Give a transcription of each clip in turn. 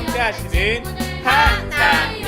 함께 하시는 하나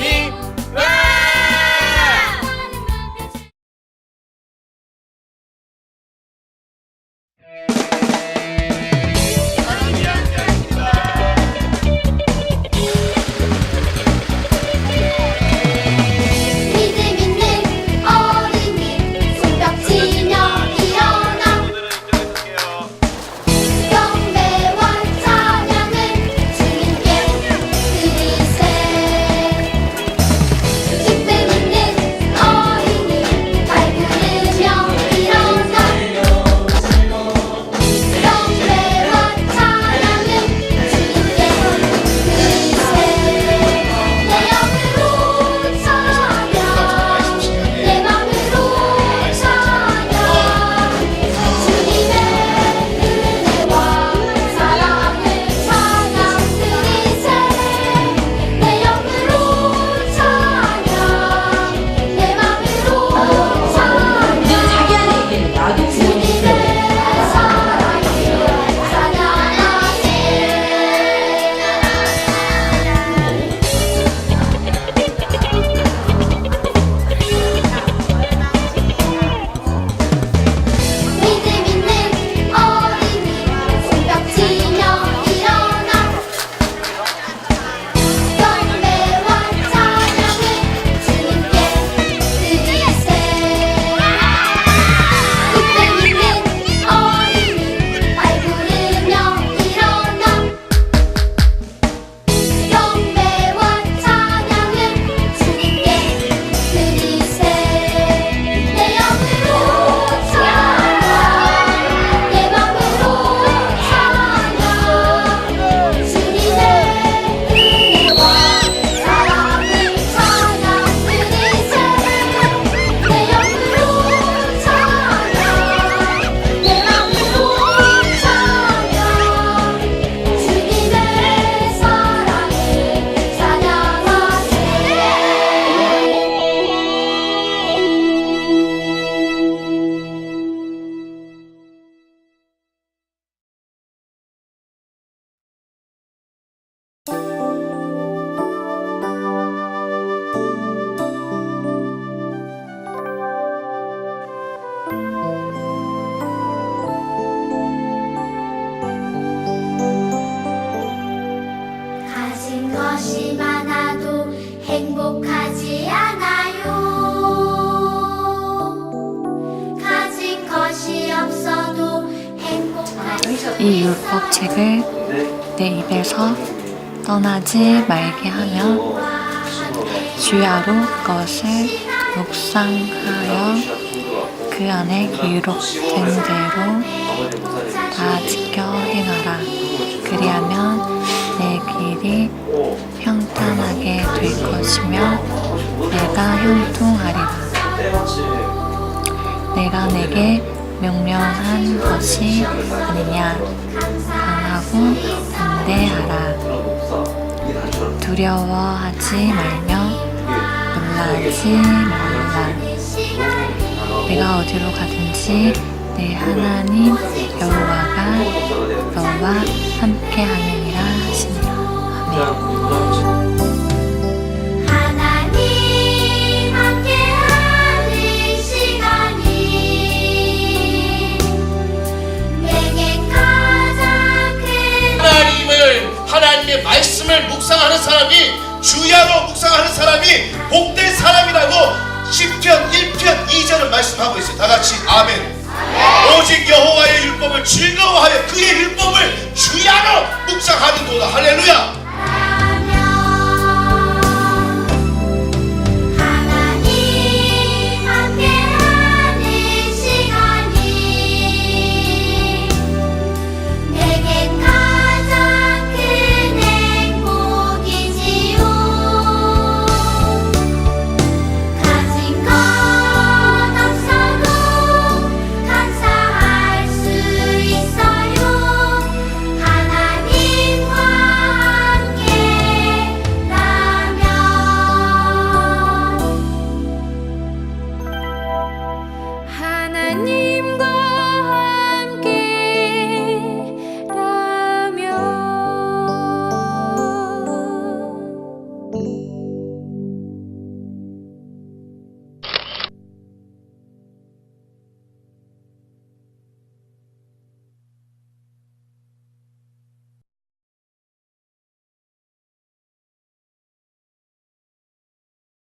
이 율법책을 내 입에서 떠나지 말게 하며 주야로 그것을 묵상하여 그 안에 기록된 대로 다 지켜 행하라. 그리하면 내 길이 평탄하게 될 것이며 내가 형통하리라. 내가 내게 명령한 것이 아니냐. 강하고 담대하라. 두려워하지 말며 놀라지 말라. 내가 어디로 가든지 내 하나님 여호와가 너와 함께하느니라 하시니라. 아멘. 하나님의 말씀을 묵상하는 사람이 주야로 묵상하는 사람이 복된 사람이라고 시편 1편 2절을 말씀하고 있어요. 다 같이 아멘. 오직 여호와의 율법을 즐거워하여 그의 율법을 주야로 묵상하는도다. 할렐루야.